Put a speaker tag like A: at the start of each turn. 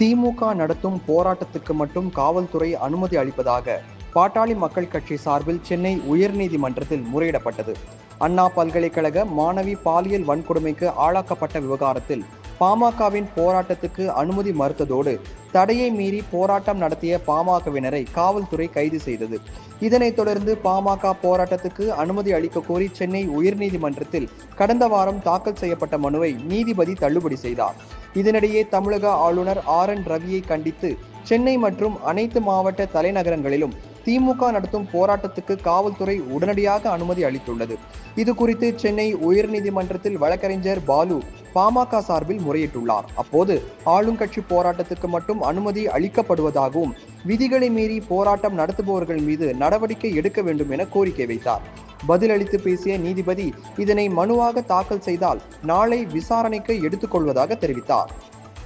A: திமுக நடத்தும் போராட்டத்துக்கு மட்டும் காவல்துறை அனுமதி அளிப்பதாக பாட்டாளி மக்கள் கட்சி சார்பில் சென்னை உயர்நீதிமன்றத்தில் முறையிடப்பட்டது. அண்ணா பல்கலைக்கழக மாணவி பாலியல் வன்கொடுமைக்கு ஆளாக்கப்பட்ட விவகாரத்தில் பாமகவின் போராட்டத்துக்கு அனுமதி மறுத்ததோடு தடையை மீறி போராட்டம் நடத்திய பாமகவினரை காவல்துறை கைது செய்தது. இதனைத் தொடர்ந்து பாமக போராட்டத்துக்கு அனுமதி அளிக்க கோரி சென்னை உயர்நீதிமன்றத்தில் கடந்த வாரம் தாக்கல் செய்யப்பட்ட மனுவை நீதிபதி தள்ளுபடி செய்தார். இதனிடையே தமிழக ஆளுநர் ஆர் என் ரவியை கண்டித்து சென்னை மற்றும் அனைத்து மாவட்ட தலைநகரங்களிலும் திமுக நடத்தும் போராட்டத்துக்கு காவல்துறை உடனடியாக அனுமதி அளித்துள்ளது. இது குறித்து சென்னை உயர்நீதிமன்றத்தில் வழக்கறிஞர் பாலு பாமக சார்பில் முறையிட்டுள்ளார். அப்போது ஆளுங்கட்சி போராட்டத்துக்கு மட்டும் அனுமதி அளிக்கப்படுவதாகவும் விதிகளை மீறி போராட்டம் நடத்துபவர்கள் மீது நடவடிக்கை எடுக்க வேண்டும் என கோரிக்கை வைத்தார். பதிலளித்து பேசிய நீதிபதி இதனை மனுவாக தாக்கல் செய்தால் நாளை விசாரணைக்கு எடுத்துக்கொள்வதாக தெரிவித்தார்.